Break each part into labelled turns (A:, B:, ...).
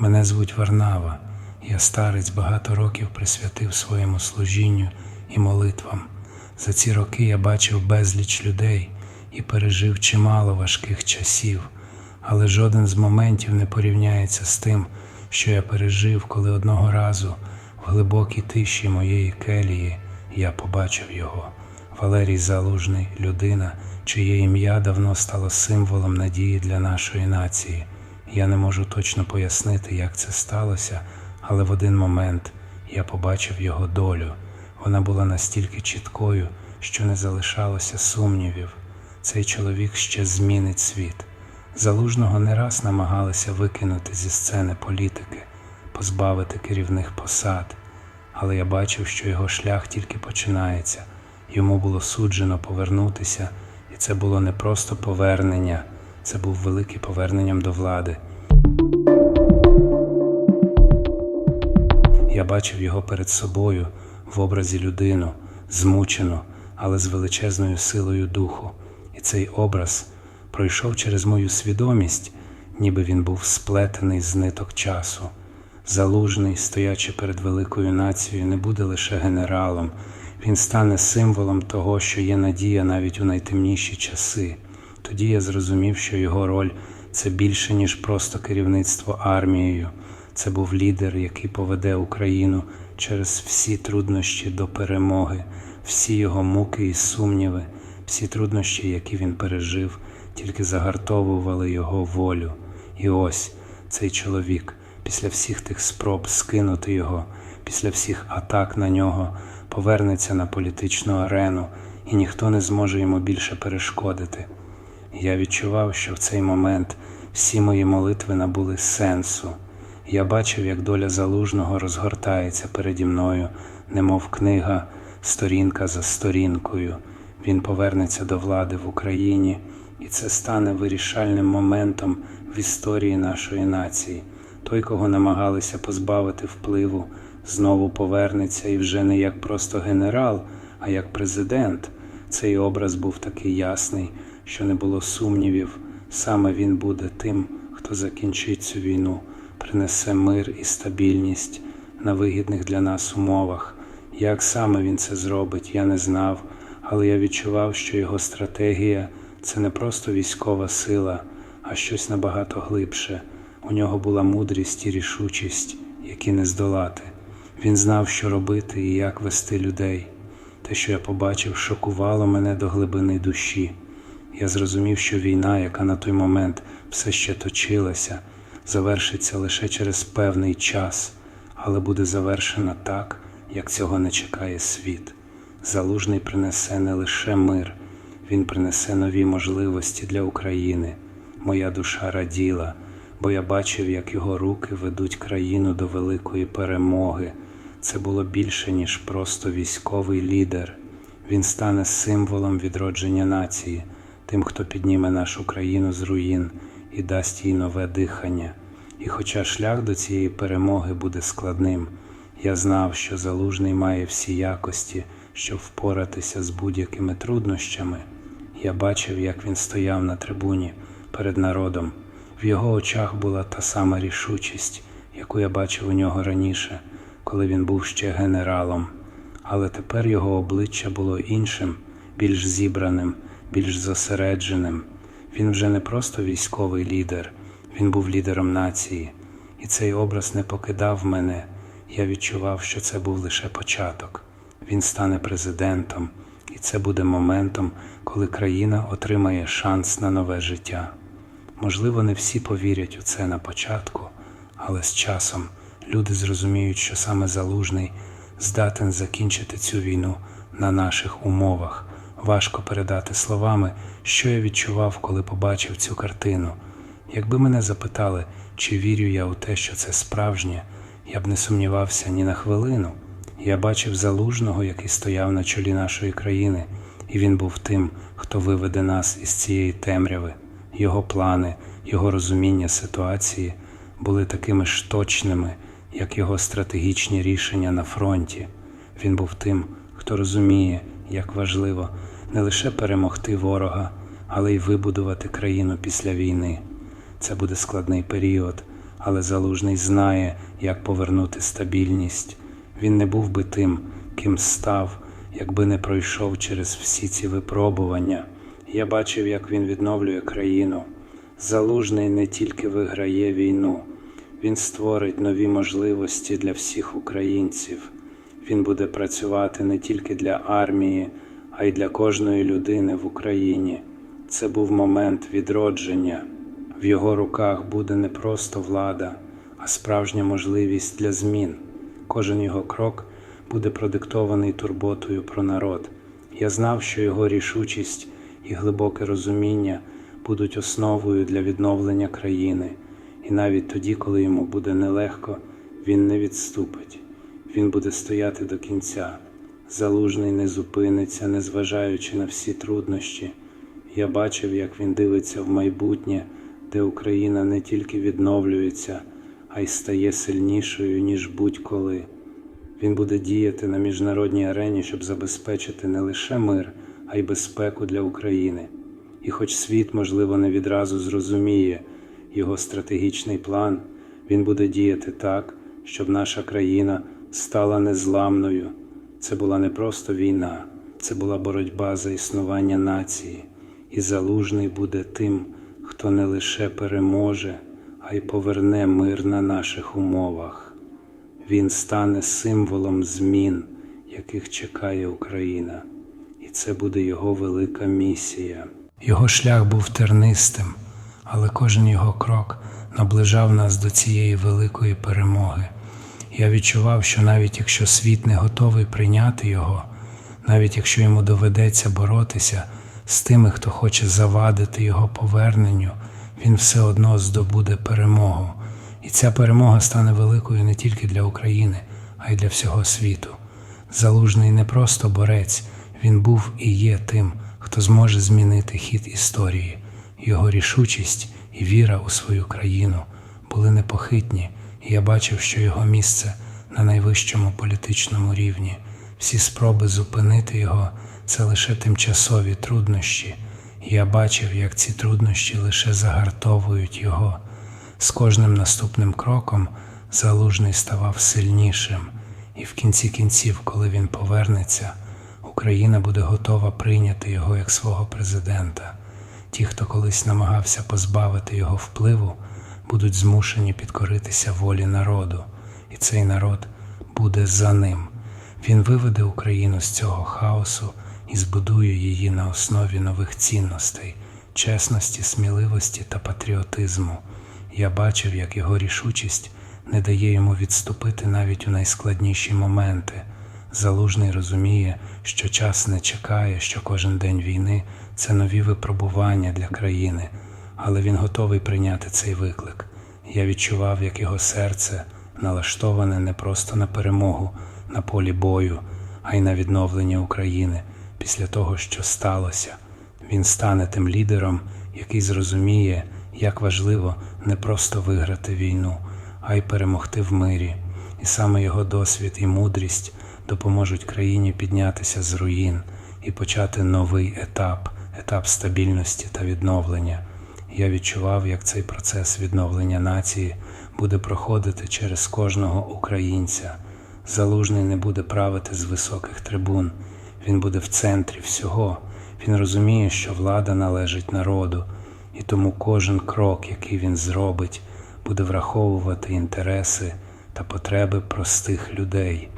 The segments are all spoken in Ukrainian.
A: Мене звуть Варнава. Я старець багато років присвятив своєму служінню і молитвам. За ці роки я бачив безліч людей і пережив чимало важких часів, але жоден з моментів не порівняється з тим, що я пережив, коли одного разу в глибокій тиші моєї келії я побачив його. Валерій Залужний людина, чиє ім'я давно стало символом надії для нашої нації. Я не можу точно пояснити, як це сталося, але в один момент я побачив його долю. Вона була настільки чіткою, що не залишалося сумнівів. Цей чоловік ще змінить світ. Залужного не раз намагалися викинути зі сцени політики, позбавити керівних посад, але я бачив, що його шлях тільки починається. Йому було суджено повернутися, і це було не просто повернення, це був великим поверненням до влади. Я бачив його перед собою в образі людину, змучену, але з величезною силою духу. І цей образ пройшов через мою свідомість, ніби він був сплетений з ниток часу. Залужний, стоячи перед великою нацією, не буде лише генералом, він стане символом того, що є надія навіть у найтемніші часи. Тоді я зрозумів, що його роль це більше, ніж просто керівництво армією. Це був лідер, який поведе Україну через всі труднощі до перемоги, всі його муки і сумніви, всі труднощі, які він пережив, тільки загартовували його волю. І ось цей чоловік, після всіх тих спроб скинути його, після всіх атак на нього, повернеться на політичну арену, і ніхто не зможе йому більше перешкодити. Я відчував, що в цей момент всі мої молитви набули сенсу. Я бачив, як доля залужного розгортається переді мною, немов книга, сторінка за сторінкою. Він повернеться до влади в Україні, і це стане вирішальним моментом в історії нашої нації. Той, кого намагалися позбавити впливу, знову повернеться і вже не як просто генерал, а як президент. Цей образ був такий ясний, що не було сумнівів. Саме він буде тим, хто закінчить цю війну, принесе мир і стабільність на вигідних для нас умовах. Як саме він це зробить, я не знав, але я відчував, що його стратегія це не просто військова сила, а щось набагато глибше. У нього була мудрість і рішучість, які не здолати. Він знав, що робити і як вести людей. Те, що я побачив, шокувало мене до глибини душі. Я зрозумів, що війна, яка на той момент все ще точилася, завершиться лише через певний час, але буде завершена так, як цього не чекає світ. Залужний принесе не лише мир, він принесе нові можливості для України. Моя душа раділа, бо я бачив, як його руки ведуть країну до великої перемоги. Це було більше, ніж просто військовий лідер. Він стане символом відродження нації, тим, хто підніме нашу країну з руїн і дасть їй нове дихання. І хоча шлях до цієї перемоги буде складним, я знав, що залужний має всі якості, щоб впоратися з будь-якими труднощами. Я бачив, як він стояв на трибуні перед народом. В його очах була та сама рішучість, яку я бачив у нього раніше, коли він був ще генералом. Але тепер його обличчя було іншим, більш зібраним, більш зосередженим. Він вже не просто військовий лідер, він був лідером нації, і цей образ не покидав мене. Я відчував, що це був лише початок. Він стане президентом, і це буде моментом, коли країна отримає шанс на нове життя. Можливо, не всі повірять у це на початку, але з часом люди зрозуміють, що саме залужний здатен закінчити цю війну на наших умовах. Важко передати словами, що я відчував, коли побачив цю картину. Якби мене запитали, чи вірю я у те, що це справжнє, я б не сумнівався ні на хвилину. Я бачив залужного, який стояв на чолі нашої країни, і він був тим, хто виведе нас із цієї темряви. Його плани, його розуміння ситуації були такими ж точними, як його стратегічні рішення на фронті. Він був тим, хто розуміє, як важливо не лише перемогти ворога, але й вибудувати країну після війни. Це буде складний період, але Залужний знає, як повернути стабільність. Він не був би тим, ким став, якби не пройшов через всі ці випробування. Я бачив, як він відновлює країну. Залужний не тільки виграє війну, він створить нові можливості для всіх українців. Він буде працювати не тільки для армії, а й для кожної людини в Україні. Це був момент відродження. В його руках буде не просто влада, а справжня можливість для змін. Кожен його крок буде продиктований турботою про народ. Я знав, що його рішучість і глибоке розуміння будуть основою для відновлення країни, і навіть тоді, коли йому буде нелегко, він не відступить. Він буде стояти до кінця. Залужний не зупиниться, незважаючи на всі труднощі. Я бачив, як він дивиться в майбутнє, де Україна не тільки відновлюється, а й стає сильнішою, ніж будь-коли. Він буде діяти на міжнародній арені, щоб забезпечити не лише мир, а й безпеку для України. І хоч світ, можливо, не відразу зрозуміє його стратегічний план, він буде діяти так, щоб наша країна стала незламною. Це була не просто війна, це була боротьба за існування нації, і залужний буде тим, хто не лише переможе, а й поверне мир на наших умовах. Він стане символом змін, яких чекає Україна, і це буде його велика місія. Його шлях був тернистим, але кожен його крок наближав нас до цієї великої перемоги. Я відчував, що навіть якщо світ не готовий прийняти його, навіть якщо йому доведеться боротися з тими, хто хоче завадити його поверненню, він все одно здобуде перемогу. І ця перемога стане великою не тільки для України, а й для всього світу. Залужний не просто борець, він був і є тим, хто зможе змінити хід історії. Його рішучість і віра у свою країну були непохитні, я бачив, що його місце на найвищому політичному рівні. Всі спроби зупинити його це лише тимчасові труднощі, я бачив, як ці труднощі лише загартовують його. З кожним наступним кроком залужний ставав сильнішим, і в кінці кінців, коли він повернеться, Україна буде готова прийняти його як свого президента. Ті, хто колись намагався позбавити його впливу, будуть змушені підкоритися волі народу, і цей народ буде за ним. Він виведе Україну з цього хаосу і збудує її на основі нових цінностей, чесності, сміливості та патріотизму. Я бачив, як його рішучість не дає йому відступити навіть у найскладніші моменти. Залужний розуміє, що час не чекає, що кожен день війни це нові випробування для країни, але він готовий прийняти цей виклик. Я відчував, як його серце налаштоване не просто на перемогу на полі бою, а й на відновлення України після того, що сталося. Він стане тим лідером, який зрозуміє, як важливо не просто виграти війну, а й перемогти в мирі. І саме його досвід і мудрість допоможуть країні піднятися з руїн і почати новий етап, етап стабільності та відновлення. Я відчував, як цей процес відновлення нації буде проходити через кожного українця. Залужний не буде правити з високих трибун, він буде в центрі всього. Він розуміє, що влада належить народу, і тому кожен крок, який він зробить, буде враховувати інтереси та потреби простих людей.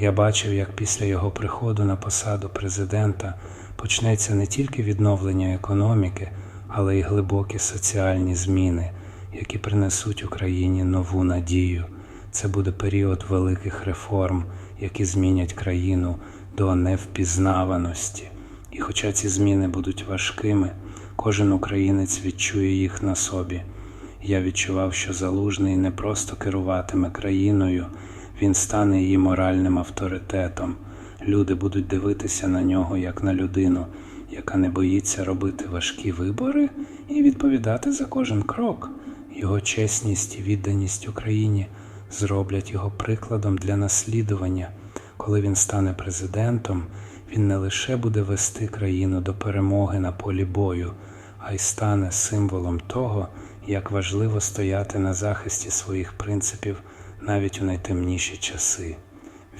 A: Я бачив, як після його приходу на посаду президента почнеться не тільки відновлення економіки, але й глибокі соціальні зміни, які принесуть Україні нову надію. Це буде період великих реформ, які змінять країну до невпізнаваності. І хоча ці зміни будуть важкими, кожен українець відчує їх на собі. Я відчував, що залужний не просто керуватиме країною, він стане її моральним авторитетом. Люди будуть дивитися на нього як на людину, яка не боїться робити важкі вибори і відповідати за кожен крок. Його чесність і відданість Україні зроблять його прикладом для наслідування. Коли він стане президентом, він не лише буде вести країну до перемоги на полі бою, а й стане символом того, як важливо стояти на захисті своїх принципів навіть у найтемніші часи.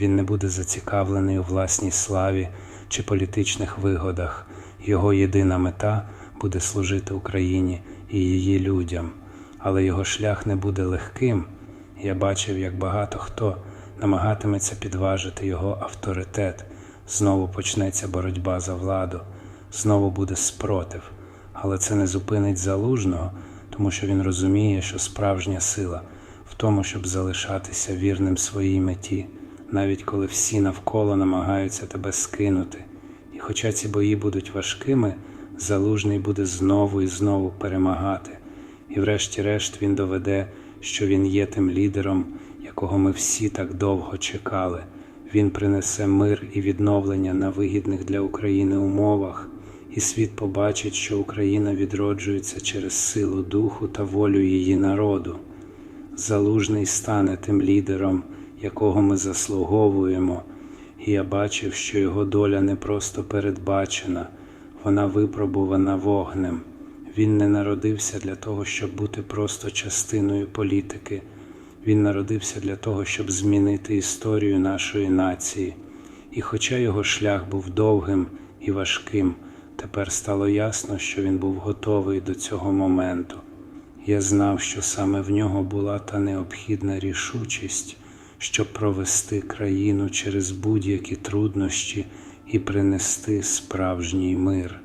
A: Він не буде зацікавлений у власній славі чи політичних вигодах. Його єдина мета буде служити Україні і її людям, але його шлях не буде легким. Я бачив, як багато хто намагатиметься підважити його авторитет. Знову почнеться боротьба за владу, знову буде спротив, але це не зупинить залужного, тому що він розуміє, що справжня сила в тому, щоб залишатися вірним своїй меті, навіть коли всі навколо намагаються тебе скинути. Хоча ці бої будуть важкими, залужний буде знову і знову перемагати. І врешті-решт він доведе, що він є тим лідером, якого ми всі так довго чекали. Він принесе мир і відновлення на вигідних для України умовах, і світ побачить, що Україна відроджується через силу духу та волю її народу. Залужний стане тим лідером, якого ми заслуговуємо, і я бачив, що його доля не просто передбачена, вона випробувана вогнем. Він не народився для того, щоб бути просто частиною політики. Він народився для того, щоб змінити історію нашої нації. І хоча його шлях був довгим і важким, тепер стало ясно, що він був готовий до цього моменту. Я знав, що саме в нього була та необхідна рішучість, щоб провести країну через будь-які труднощі і принести справжній мир.